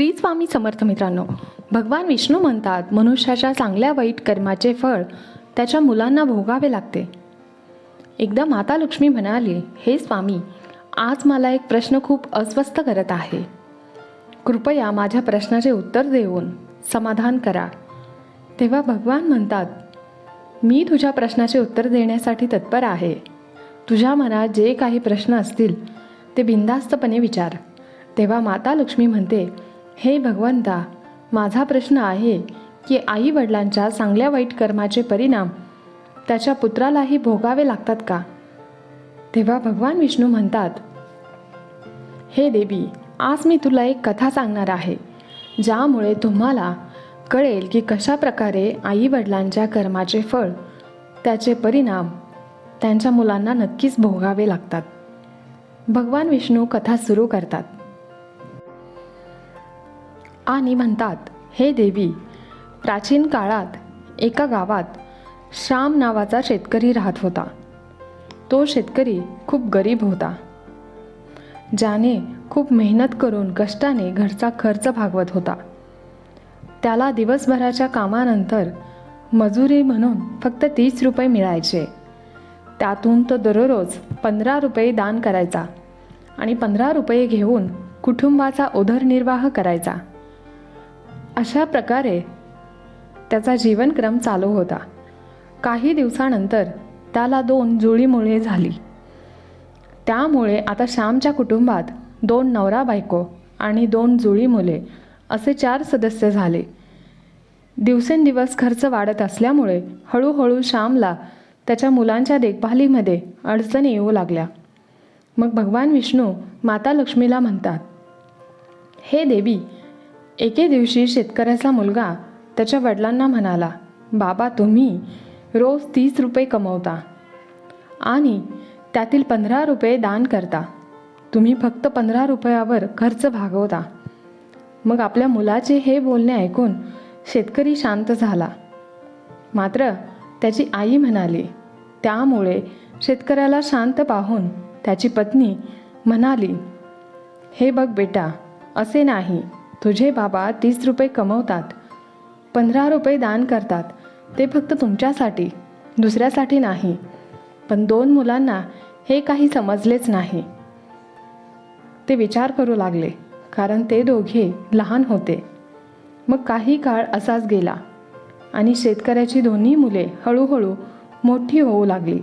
श्री स्वामी समर्थ मित्रांनो. भगवान विष्णू म्हणतात मनुष्याच्या चांगल्या वाईट कर्माचे फळ त्याच्या मुलांना भोगावे लागते. एकदा माता लक्ष्मी म्हणाली हे स्वामी आज मला एक प्रश्न खूप अस्वस्थ करत आहे. कृपया माझ्या प्रश्नाचे उत्तर देऊन समाधान करा. तेव्हा भगवान म्हणतात मी तुझ्या प्रश्नाचे उत्तर देण्यासाठी तत्पर आहे. तुझ्या मनात जे काही प्रश्न असतील ते बिनधास्तपणे विचार. तेव्हा माता लक्ष्मी म्हणते हे भगवंता माझा प्रश्न आहे की आई वडिलांच्या चांगल्या वाईट कर्माचे परिणाम त्याच्या पुत्रालाही भोगावे लागतात का? तेव्हा भगवान विष्णू म्हणतात हे देवी आज मी तुला एक कथा सांगणार आहे ज्यामुळे तुम्हाला कळेल की कशा प्रकारे आई वडिलांच्या कर्माचे फळ त्याचे परिणाम त्यांच्या मुलांना नक्कीच भोगावे लागतात. भगवान विष्णू कथा सुरू करतात. आणि म्हणतात हे देवी प्राचीन काळात एका गावात श्याम नावाचा शेतकरी राहत होता. तो शेतकरी खूप गरीब होता. ज्याने खूप मेहनत करून कष्टाने घरचा खर्च भागवत होता. त्याला दिवसभराच्या कामानंतर मजुरी म्हणून फक्त तीस रुपये मिळायचे. त्यातून तो दररोज पंधरा रुपये दान करायचा आणि पंधरा रुपये घेऊन कुटुंबाचा उदरनिर्वाह करायचा. अशा प्रकारे त्याचा जीवनक्रम चालू होता. काही दिवसानंतर त्याला दोन जुळीमुळे झाली. त्यामुळे आता श्यामच्या कुटुंबात दोन नवरा बायको आणि दोन जुळी मुले असे चार सदस्य झाले. दिवसेंदिवस खर्च वाढत असल्यामुळे हळूहळू श्यामला त्याच्या मुलांच्या देखभालीमध्ये अडचणी येऊ लागल्या. मग भगवान विष्णू माता लक्ष्मीला म्हणतात हे देवी एके दिवशी शेतकऱ्याचा मुलगा त्याच्या वडिलांना म्हणाला बाबा तुम्ही रोज तीस रुपये कमवता आणि त्यातील पंधरा रुपये दान करता. तुम्ही फक्त पंधरा रुपयावर खर्च भागवता. मग आपल्या मुलाचे हे बोलणे ऐकून शेतकरी शांत झाला. मात्र त्याची आई म्हणाली त्यामुळे शेतकऱ्याला शांत पाहून त्याची पत्नी म्हणाली हे बघ बेटा असे नाही. तुझे बाबा तीस रुपये कमवतात पंधरा रुपये दान करतात ते फक्त तुमच्यासाठी दुसऱ्यासाठी नाही. पण दोन मुलांना हे काही समजलेच नाही. ते विचार करू लागले कारण ते दोघे लहान होते. मग काही काळ असाच गेला आणि शेतकऱ्याची दोन्ही मुले हळूहळू मोठी होऊ लागली.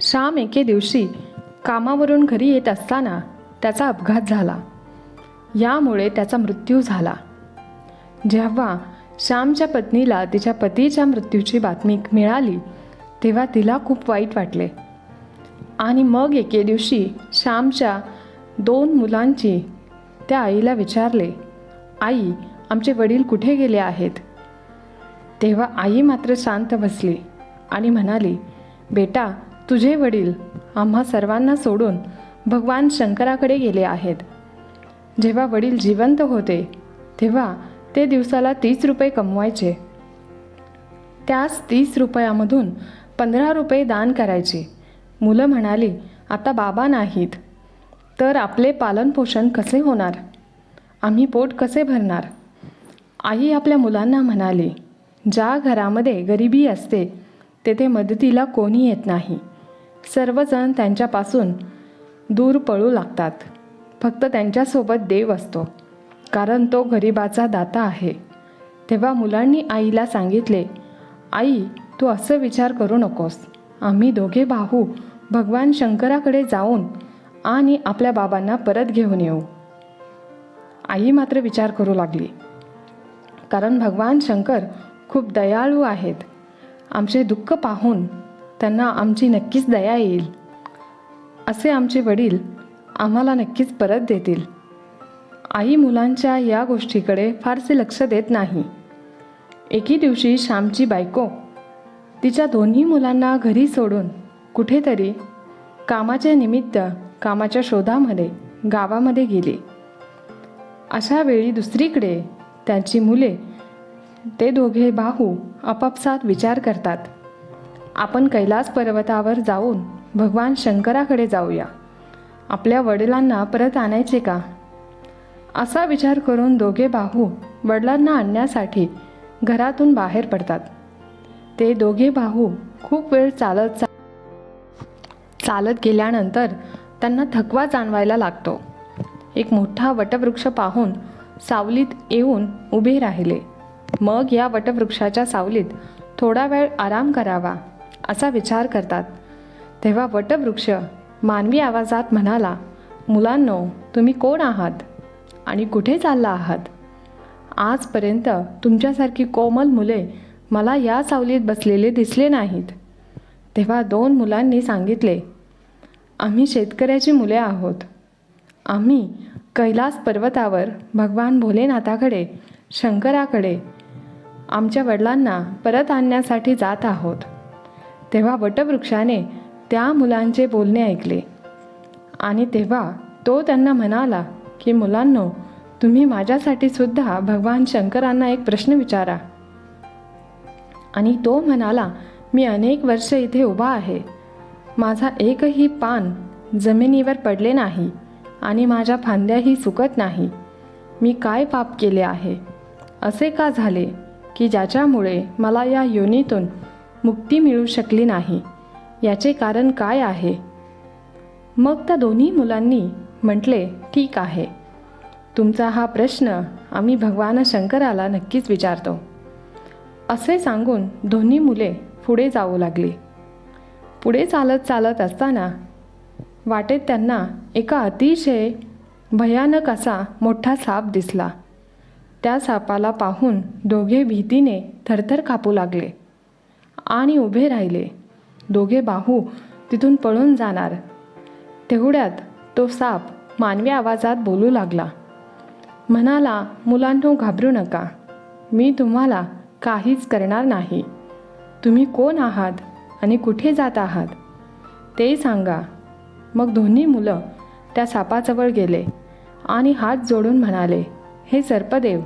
श्याम एके दिवशी कामावरून घरी येत असताना त्याचा अपघात झाला. यामुळे त्याचा मृत्यू झाला. जेव्हा श्यामच्या पत्नीला तिच्या पतीच्या मृत्यूची बातमी मिळाली तेव्हा तिला खूप वाईट वाटले. आणि मग एके दिवशी श्यामच्या दोन मुलांची त्या आईला विचारले आई आमचे वडील कुठे गेले आहेत? तेव्हा आई मात्र शांत बसली आणि म्हणाली बेटा तुझे वडील आम्हा सर्वांना सोडून भगवान शंकराकडे गेले आहेत. जेव्हा वडील जिवंत होते तेव्हा ते दिवसाला तीस रुपये कमवायचे. त्याच तीस रुपयामधून पंधरा रुपये दान करायचे. मुलं म्हणाली आता बाबा नाहीत. तर आपले पालनपोषण कसे होणार? आम्ही पोट कसे भरणार? आई आपल्या मुलांना म्हणाली ज्या घरामध्ये गरिबी असते तेथे मदतीला कोणी येत नाही. सर्वजण त्यांच्यापासून दूर पळू लागतात. फक्त त्यांच्यासोबत देव असतो कारण तो गरिबाचा दाता आहे. तेव्हा मुलांनी आईला सांगितले आई तू असं विचार करू नकोस. आम्ही दोघे भाऊ भगवान शंकराकडे जाऊन आणि आपल्या बाबांना परत घेऊन येऊ. आई मात्र विचार करू लागली कारण भगवान शंकर खूप दयाळू आहेत. आमचे दुःख पाहून त्यांना आमची नक्कीच दया येईल. असे आमचे वडील आम्हाला नक्कीच परत देतील. आई मुलांच्या या गोष्टीकडे फारसे लक्ष देत नाही. एके दिवशी श्यामची बायको तिच्या दोन्ही मुलांना घरी सोडून कुठेतरी कामाच्या निमित्त कामाच्या शोधामध्ये गावामध्ये गेली. अशा वेळी दुसरीकडे त्यांची मुले ते दोघे भाऊ आपापसात विचार करतात. आपण कैलास पर्वतावर जाऊन भगवान शंकराकडे जाऊया. आपल्या वडिलांना परत आणायचे का? असा विचार करून दोघे भाऊ वडिलांना आणण्यासाठी घरातून बाहेर पडतात. ते दोघे भाऊ खूप वेळ चालत चा चालत गेल्यानंतर त्यांना थकवा जाणवायला लागतो. एक मोठा वटवृक्ष पाहून सावलीत येऊन उभे राहिले. मग या वटवृक्षाच्या सावलीत थोडा वेळ आराम करावा असा विचार करतात. तेव्हा वटवृक्ष मानवी आवाजात म्हणाला मुलांनो तुम्ही कोण आहात? आणि कुठे चालला आहात? आजपर्यंत तुमच्यासारखी कोमल मुले मला या सावलीत बसलेले दिसले नाहीत. तेव्हा दोन मुलांनी सांगितले आम्ही शेतकऱ्याची मुले आहोत. आम्ही कैलास पर्वतावर भगवान भोलेनाथाकडे शंकराकडे आमच्या वडिलांना परत आणण्यासाठी जात आहोत. तेव्हा वटवृक्षाने त्या मुलांचे बोलणे ऐकले. आणि तेव्हा तो त्यांना म्हणाला की मुलांनो तुम्ही माझ्यासाठी सुद्धा भगवान शंकरांना एक प्रश्न विचारा. आणि तो म्हणाला मी अनेक वर्ष इथे उभा आहे. माझा एकही पान जमिनीवर पडले नाही आणि माझ्या फांद्याही सुकत नाही. मी काय पाप केले आहे? असे का झाले की ज्याच्यामुळे मला या योनीतून मुक्ती मिळू शकली नाही? याचे कारण काय आहे? मग त्या दोन्ही मुलांनी म्हटले ठीक आहे. तुमचा हा प्रश्न आम्ही भगवान शंकराला नक्कीच विचारतो. असे सांगून दोन्ही मुले पुढे जाऊ लागली. पुढे चालत चालत असताना वाटेत त्यांना एका अतिशय भयानक असा मोठा साप दिसला. त्या सापाला पाहून दोघे भीतीने थरथर कापू लागले आणि उभे राहिले. दोघे बाहू तिथून पळून जाणार. तेवढ्यात तो साप मानवी आवाजात बोलू लागला. म्हणाला मुलांनो घाबरू नका. मी तुम्हाला काहीच करणार नाही. तुम्ही कोण आहात आणि कुठे जात आहात? ते सांगा. मग दोन्ही मुलं त्या सापाजवळ गेले आणि हात जोडून म्हणाले हे सर्पदेव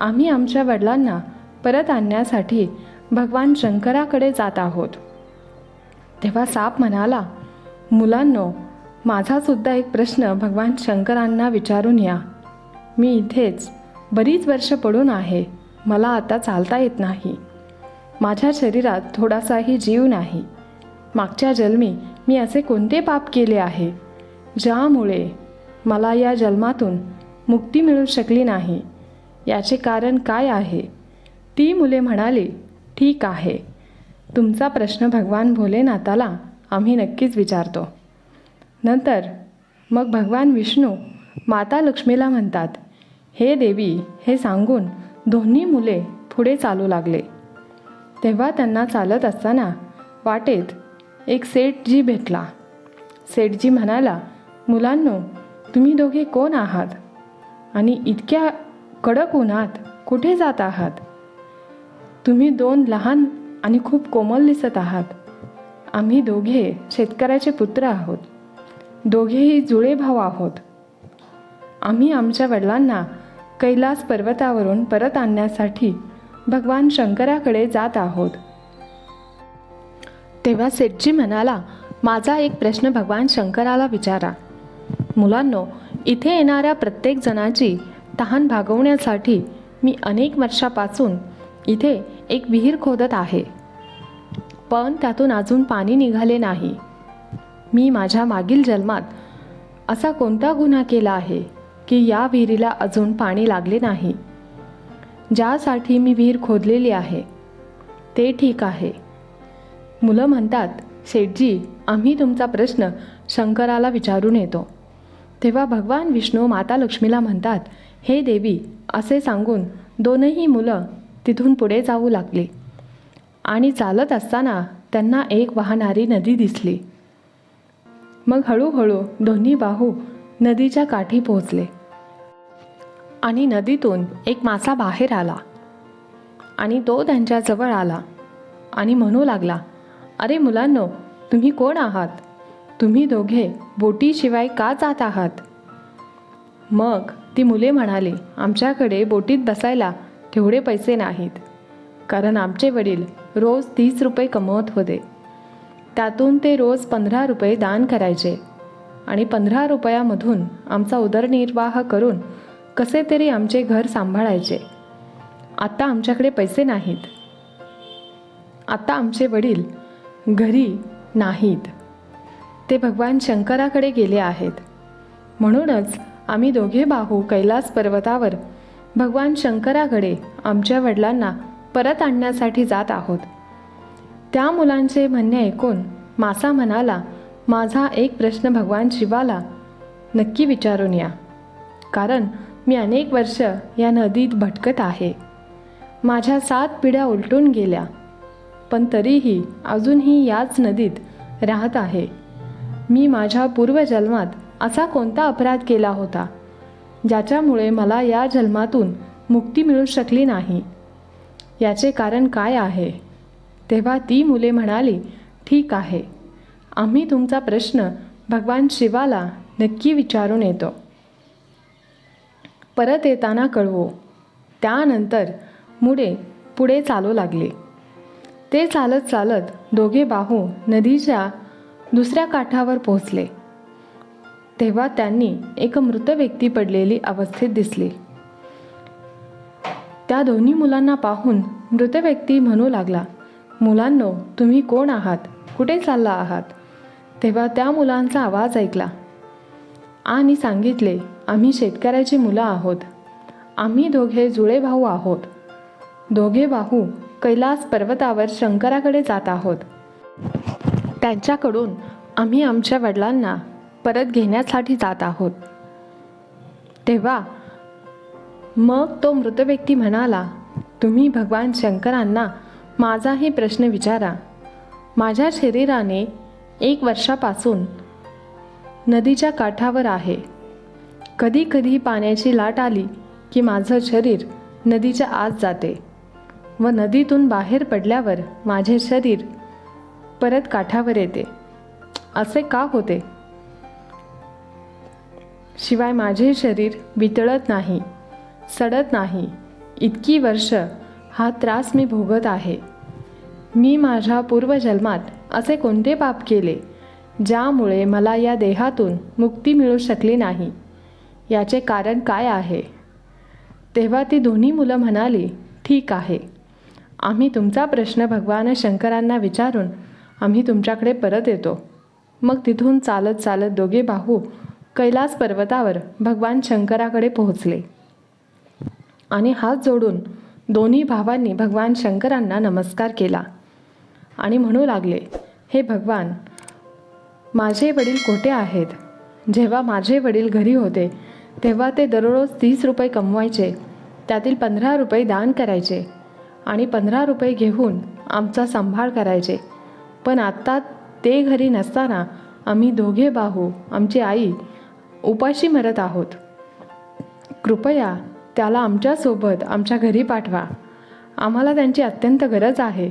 आम्ही आमच्या वडिलांना परत आणण्यासाठी भगवान शंकराकडे जात आहोत. तेव्हा साप म्हणाला मुलांनो माझासुद्धा एक प्रश्न भगवान शंकरांना विचारून या. मी इथेच बरीच वर्ष पडून आहे मला आता चालता येत नाही. माझ्या शरीरात थोडासाही जीव नाही. मागच्या जन्मी मी असे कोणते पाप केले आहे ज्यामुळे मला या जन्मातून मुक्ती मिळू शकली नाही? याचे कारण काय आहे? ती मुले म्हणाली ठीक आहे. तुमचा प्रश्न भगवान भोलेनाथाला आम्ही नक्कीच विचारतो. नंतर मग भगवान विष्णू माता लक्ष्मीला म्हणतात हे देवी हे सांगून दोन्ही मुले पुढे चालू लागले. तेव्हा त्यांना चालत असताना वाटेत एक सेठजी भेटला. सेठजी म्हणाला मुलांनो तुम्ही दोघे कोण आहात? आणि इतक्या कडक उन्हात कुठे जात आहात? तुम्ही दोन लहान आणि खूप कोमल दिसत आहात. आम्ही दोघे शेतकऱ्याचे पुत्र आहोत. दोघेही जुळे भाऊ आहोत. आम्ही आमच्या वडिलांना कैलास पर्वतावरून परत आणण्यासाठी भगवान शंकराकडे जात आहोत. तेव्हा सेठजी म्हणाला माझा एक प्रश्न भगवान शंकराला विचारा. मुलांनो इथे येणाऱ्या प्रत्येक जणाची तहान भागवण्यासाठी मी अनेक वर्षापासून इथे एक विहीर खोदत आहे. पण त्यातून अजून पाणी निघाले नाही. मी माझ्या मागील जन्मात असा कोणता गुन्हा केला आहे की या विहिरीला अजून पाणी लागले नाही? ज्यासाठी मी विहीर खोदलेली आहे. ते ठीक आहे. मुलं म्हणतात शेठजी आम्ही तुमचा प्रश्न शंकराला विचारून येतो. तेव्हा भगवान विष्णू माता लक्ष्मीला म्हणतात हे देवी असे सांगून दोनही मुलं तिथून पुढे जाऊ लागले. आणि चालत असताना त्यांना एक वाहणारी नदी दिसली. मग हळूहळू दोन्ही बाहू नदीच्या काठी पोहोचले. आणि नदीतून एक मासा बाहेर आला. आणि तो त्यांच्याजवळ आला. आणि म्हणू लागला अरे मुलांनो तुम्ही कोण आहात? तुम्ही दोघे बोटीशिवाय का जात आहात? मग ती मुले म्हणाली आमच्याकडे बोटीत बसायला तेवढे पैसे नाहीत. कारण आमचे वडील रोज तीस रुपये कमवत होते. त्यातून ते रोज पंधरा रुपये दान करायचे. आणि पंधरा रुपयामधून आमचा उदरनिर्वाह करून कसे तरी आमचे घर सांभाळायचे. आता आमच्याकडे पैसे नाहीत. आता आमचे वडील घरी नाहीत. ते भगवान शंकराकडे गेले आहेत. म्हणूनच आम्ही दोघे भाऊ कैलास पर्वतावर भगवान शंकराकडे आमच्या वडिलांना परत आणण्यासाठी जात आहोत. त्या मुलांचे म्हणणे ऐकून मासा म्हणाला माझा एक प्रश्न भगवान शिवाला नक्की विचारून या. कारण मी अनेक वर्ष या नदीत भटकत आहे. माझ्या सात पिढ्या उलटून गेल्या. पण तरीही अजूनही याच नदीत राहत आहे. मी माझ्या पूर्वजन्मात असा कोणता अपराध केला होता? ज्याच्यामुळे मला या जन्मातून मुक्ती मिळू शकली नाही. याचे कारण काय आहे? तेव्हा ती मुले म्हणाली ठीक आहे. आम्ही तुमचा प्रश्न भगवान शिवाला नक्की विचारून येतो. परत येताना कळवो. त्यानंतर मुळे पुढे चालू लागले. ते चालत चालत दोघे बाहू नदीच्या दुसऱ्या काठावर पोहोचले. तेव्हा त्यांनी एक मृत व्यक्ती पडलेली अवस्थेत दिसली. त्या दोन्ही मुलांना पाहून मृत व्यक्ती म्हणू लागला मुलांनो तुम्ही कोण आहात? कुठे चालला आहात? तेव्हा त्या मुलांचा आवाज ऐकला. आणि सांगितले आम्ही शेतकऱ्याची मुलं आहोत. आम्ही दोघे जुळे भाऊ आहोत. दोघे भाऊ कैलास पर्वतावर शंकराकडे जात आहोत. त्यांच्याकडून आम्ही आमच्या वडिलांना परत घेण्यासाठी जात आहोत. तेव्हा मग तो मृत व्यक्ती म्हणाला तुम्ही भगवान शंकरांना माझाही प्रश्न विचारा. माझ्या शरीराने एक वर्षापासून नदीच्या काठावर आहे. कधी कधी पाण्याची लाट आली की माझं शरीर नदीच्या आत जाते व नदीतून बाहेर पडल्यावर माझे शरीर परत काठावर येते. असे का होते? शिवाय माझे शरीर वितळत नाही सडत नाही. इतकी वर्ष हा त्रास मी भोगत आहे. मी माझ्या पूर्वजन्मात असे कोणते पाप केले ज्यामुळे मला या देहातून मुक्ती मिळू शकली नाही? याचे कारण काय आहे? तेव्हा ती दोन्ही मुलं म्हणाली ठीक आहे. आम्ही तुमचा प्रश्न भगवान शंकरांना विचारून आम्ही तुमच्याकडे परत येतो. मग तिथून चालत चालत दोघे भाऊ कैलास पर्वतावर भगवान शंकराकडे पोहोचले. आणि हात जोडून दोन्ही भावांनी भगवान शंकरांना नमस्कार केला. आणि म्हणू लागले हे भगवान माझे वडील कोठे आहेत? जेव्हा माझे वडील घरी होते तेव्हा ते दररोज तीस रुपये कमवायचे त्यातील पंधरा रुपये दान करायचे आणि पंधरा रुपये घेऊन आमचा सांभाळ करायचे. पण आत्ता ते घरी नसताना आम्ही दोघे बाहू आमची आई उपाशी मरत आहोत. कृपया त्याला आमच्यासोबत आमच्या घरी पाठवा. आम्हाला त्यांची अत्यंत गरज आहे.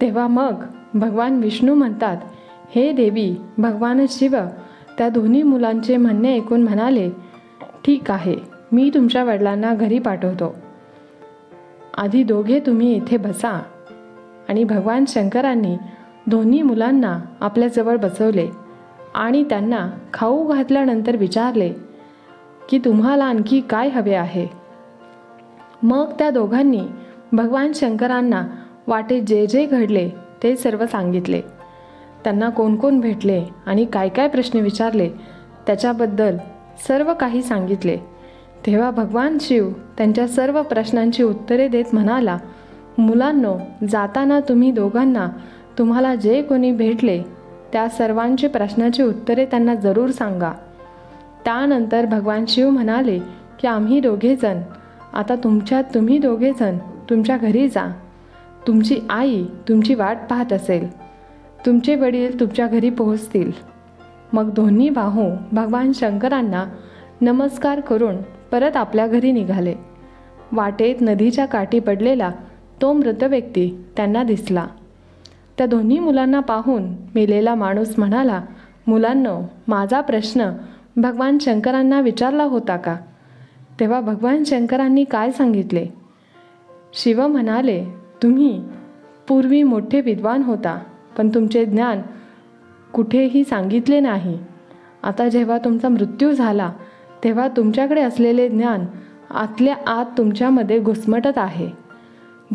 तेव्हा मग भगवान विष्णू म्हणतात हे देवी भगवान शिव त्या दोन्ही मुलांचे म्हणणे ऐकून म्हणाले ठीक आहे मी तुमच्या वडिलांना घरी पाठवतो. आधी दोघे तुम्ही येथे बसा. आणि भगवान शंकरांनी दोन्ही मुलांना आपल्याजवळ बसवले. आणि त्यांना खाऊ घातल्यानंतर विचारले की तुम्हाला आणखी काय हवे आहे? मग त्या दोघांनी भगवान शंकरांना वाटे जे जे घडले ते सर्व सांगितले. त्यांना कोण कोण भेटले आणि काय काय प्रश्न विचारले त्याच्याबद्दल सर्व काही सांगितले. तेव्हा भगवान शिव त्यांच्या सर्व प्रश्नांची उत्तरे देत म्हणाला मुलांनो जाताना तुम्ही दोघांना तुम्हाला जे कोणी भेटले त्या सर्वांची प्रश्नाची उत्तरे त्यांना जरूर सांगा. त्यानंतर भगवान शिव म्हणाले की आम्ही दोघेजण आता तुमच्यात तुम्ही दोघेजण तुमच्या घरी जा. तुमची आई तुमची वाट पाहत असेल. तुमचे वडील तुमच्या घरी पोहोचतील. मग दोन्ही भाऊ भगवान शंकरांना नमस्कार करून परत आपल्या घरी निघाले. वाटेत नदीच्या काठी पडलेला तो मृत व्यक्ती त्यांना दिसला. त्या दोन्ही मुलांना पाहून मेलेला माणूस म्हणाला मुलांनो माझा प्रश्न भगवान शंकरांना विचारला होता का? तेव्हा भगवान शंकरांनी काय सांगितले? शिव म्हणाले तुम्ही पूर्वी मोठे विद्वान होता पण तुमचे ज्ञान कुठेही सांगितले नाही. आता जेव्हा तुमचा मृत्यू झाला तेव्हा तुमच्याकडे असलेले ज्ञान आतल्या आत तुमच्यामध्ये घुसमटत आहे.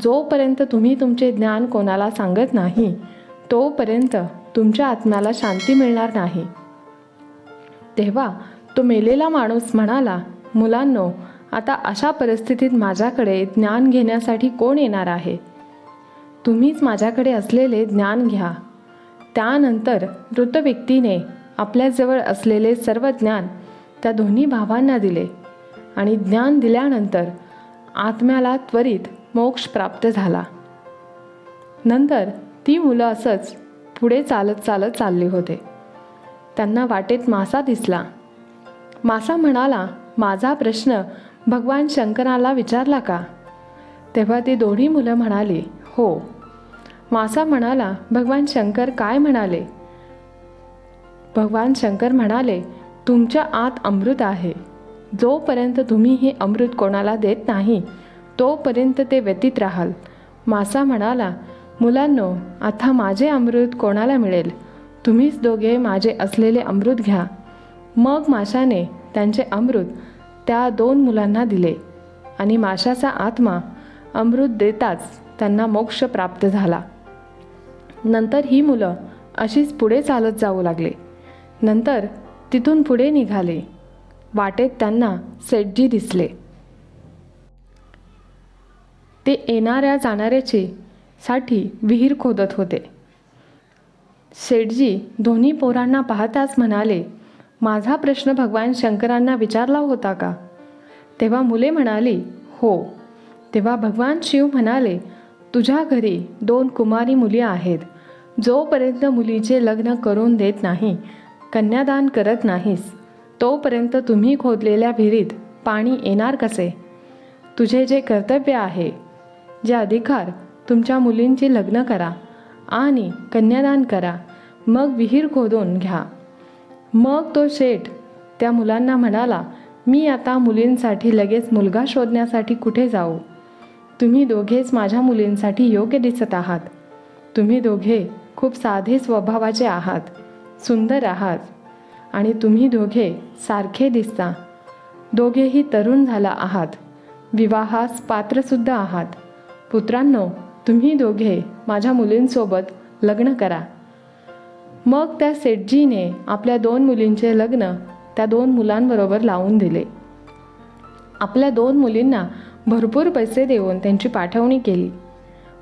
जोपर्यंत तुम्ही तुमचे ज्ञान कोणाला सांगत नाही तोपर्यंत तुमच्या आत्म्याला शांती मिळणार नाही. तेव्हा तो मेलेला माणूस म्हणाला मुलांनो आता अशा परिस्थितीत माझ्याकडे ज्ञान घेण्यासाठी कोण येणार आहे? तुम्हीच माझ्याकडे असलेले ज्ञान घ्या. त्यानंतर मृत व्यक्तीने आपल्याजवळ असलेले सर्व ज्ञान त्या दोन्ही भावांना दिले आणि ज्ञान दिल्यानंतर आत्म्याला त्वरित मोक्ष प्राप्त झाला. नंतर ती मुलं असंच पुढे चालत चालत चालली होते. त्यांना वाटेत मासा दिसला. मासा म्हणाला माझा प्रश्न भगवान शंकराला विचारला का? तेव्हा ती दोन्ही मुलं म्हणाली हो. मासा म्हणाला भगवान शंकर काय म्हणाले? भगवान शंकर म्हणाले तुमच्या आत अमृत आहे. जोपर्यंत तुम्ही हे अमृत कोणाला देत नाही तोपर्यंत ते व्यतीत राहाल. मासा म्हणाला मुलांनो आता माझे अमृत कोणाला मिळेल? तुम्हीच दोघे माझे असलेले अमृत घ्या. मग माशाने त्यांचे अमृत त्या दोन मुलांना दिले आणि माशाचा आत्मा अमृत देताच त्यांना मोक्ष प्राप्त झाला. नंतर ही मुलं अशीच पुढे चालत जाऊ लागले. नंतर तिथून पुढे निघाले. वाटेत त्यांना सेठजी दिसले. ते येणाऱ्या जाणाऱ्याचे साठी विहीर खोदत होते. शेठजी दोन्ही पोरांना पाहताच म्हणाले माझा प्रश्न भगवान शंकरांना विचारला होता का? तेव्हा मुले म्हणाली हो. तेव्हा भगवान शिव म्हणाले तुझ्या घरी दोन कुमारी मुली आहेत. जोपर्यंत मुलीचे लग्न करून देत नाही कन्यादान करत नाहीस तोपर्यंत तुम्ही खोदलेल्या विहिरीत पाणी येणार कसे? तुझे जे कर्तव्य आहे जे अधिकार तुमच्या मुलींचे लग्न करा आणि कन्यादान करा. मग विहीर खोदून घ्या. मग तो शेठ त्या मुलांना म्हणाला मी आता मुलींसाठी लगेच मुलगा शोधण्यासाठी कुठे जाऊ? तुम्ही दोघेच माझ्या मुलींसाठी योग्य दिसत आहात. तुम्ही दोघे खूप साधे स्वभावाचे आहात सुंदर आहात आणि तुम्ही दोघे सारखे दिसता. दोघेही तरुण झाला आहात. विवाहास पात्रसुद्धा आहात. पुत्रांनो तुम्ही दोघे माझ्या मुलींसोबत लग्न करा. मग त्या सेठजीने आपल्या दोन मुलींचे लग्न त्या दोन मुलांबरोबर लावून दिले. आपल्या दोन मुलींना भरपूर पैसे देऊन त्यांची पाठवणी केली.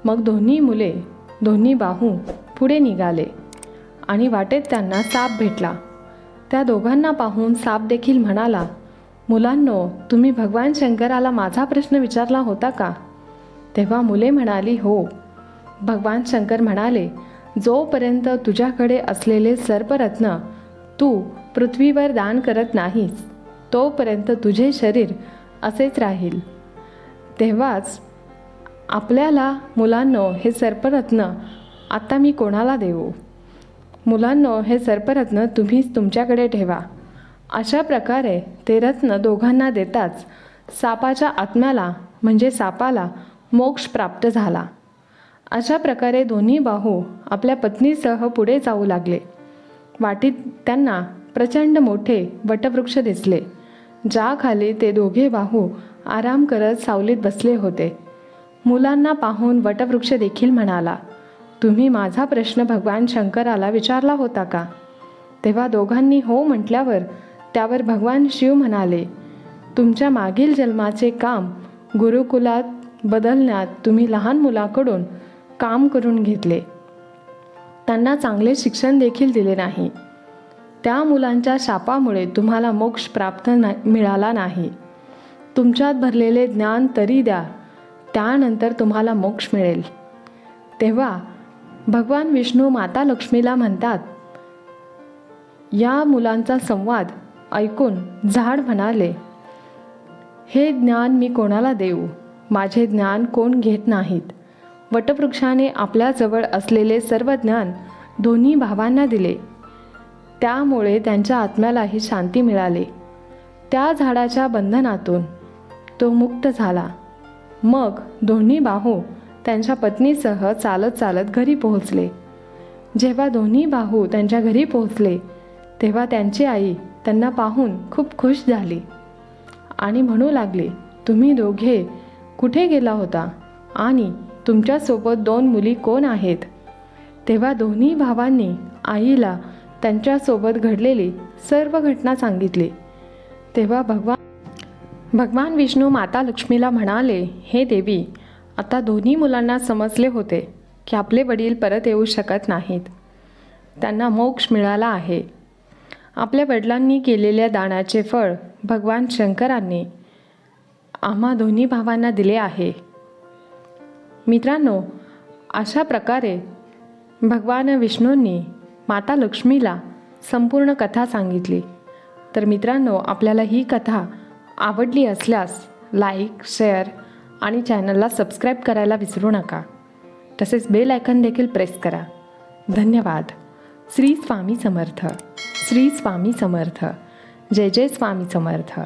मग दोन्ही मुले दोन्ही बाहू पुढे निघाले आणि वाटेत त्यांना साप भेटला. त्या दोघांना पाहून साप देखील म्हणाला मुलांनो तुम्ही भगवान शंकराला माझा प्रश्न विचारला होता का? तेव्हा मुले म्हणाली हो. भगवान शंकर म्हणाले जोपर्यंत तुझ्याकडे असलेले सर्परत्न तू पृथ्वीवर दान करत नाहीस तोपर्यंत तुझे शरीर असेच राहील. तेव्हाच आपल्याला मुलांनो हे सर्परत्न आता मी कोणाला देऊ? मुलांनो हे सर्परत्न तुम्हीच तुमच्याकडे ठेवा. अशा प्रकारे ते रत्न दोघांना देताच सापाच्या आत्म्याला म्हणजे सापाला मोक्ष प्राप्त झाला. अशा प्रकारे दोन्ही बाहू आपल्या पत्नीसह पुढे जाऊ लागले. वाटीत त्यांना प्रचंड मोठे वटवृक्ष दिसले. ज्याखाली ते दोघे बाहू आराम करत सावलीत बसले होते. मुलांना पाहून वटवृक्ष देखील म्हणाला तुम्ही माझा प्रश्न भगवान शंकराला विचारला होता का? तेव्हा दोघांनी हो म्हटल्यावर त्यावर भगवान शिव म्हणाले तुमच्या मागील जन्माचे काम गुरुकुलात बदलण्यात तुम्ही लहान मुलाकडून काम करून घेतले. त्यांना चांगले शिक्षण देखील दिले नाही. त्या मुलांच्या शापामुळे तुम्हाला मोक्ष प्राप्त ना मिळाला नाही. तुमच्यात भरलेले ज्ञान तरी द्या त्यानंतर तुम्हाला मोक्ष मिळेल. तेव्हा भगवान विष्णू माता लक्ष्मीला म्हणतात या मुलांचा संवाद ऐकून झाड म्हणाले हे ज्ञान मी कोणाला देऊ? माझे ज्ञान कोण घेत नाहीत? वटवृक्षाने आपल्याजवळ असलेले सर्व ज्ञान दोन्ही भावांना दिले. त्यामुळे त्यांच्या आत्म्यालाही शांती मिळाली. त्या झाडाच्या बंधनातून तो मुक्त झाला. मग दोन्ही बाहू त्यांच्या पत्नीसह चालत चालत घरी पोहोचले. जेव्हा दोन्ही बाहू त्यांच्या घरी पोहोचले तेव्हा त्यांची आई त्यांना पाहून खूप खुश झाली आणि म्हणू लागले तुम्ही दोघे कुठे गेला होता? आणि तुमच्यासोबत दोन मुली कोण आहेत? तेव्हा दोन्ही भावांनी आईला त्यांच्यासोबत घडलेली सर्व घटना सांगितली. तेव्हा भगवान भगवान विष्णू माता लक्ष्मीला म्हणाले हे देवी आता दोन्ही मुलांना समजले होते की आपले वडील परत येऊ शकत नाहीत. त्यांना मोक्ष मिळाला आहे. आपल्या वडिलांनी केलेल्या दानाचे फळ भगवान शंकरांनी आम्हा दोन्ही भावांना दिले आहे. मित्रांनो अशा प्रकारे भगवान विष्णूंनी माता लक्ष्मीला संपूर्ण कथा सांगितली. तर मित्रांनो आपल्याला ही कथा आवडली असल्यास लाईक शेअर आणि चॅनलला सबस्क्राईब करायला विसरू नका. तसेच बेल आयकन देखील प्रेस करा. धन्यवाद. श्री स्वामी समर्थ. श्री स्वामी समर्थ. जय जय स्वामी समर्थ.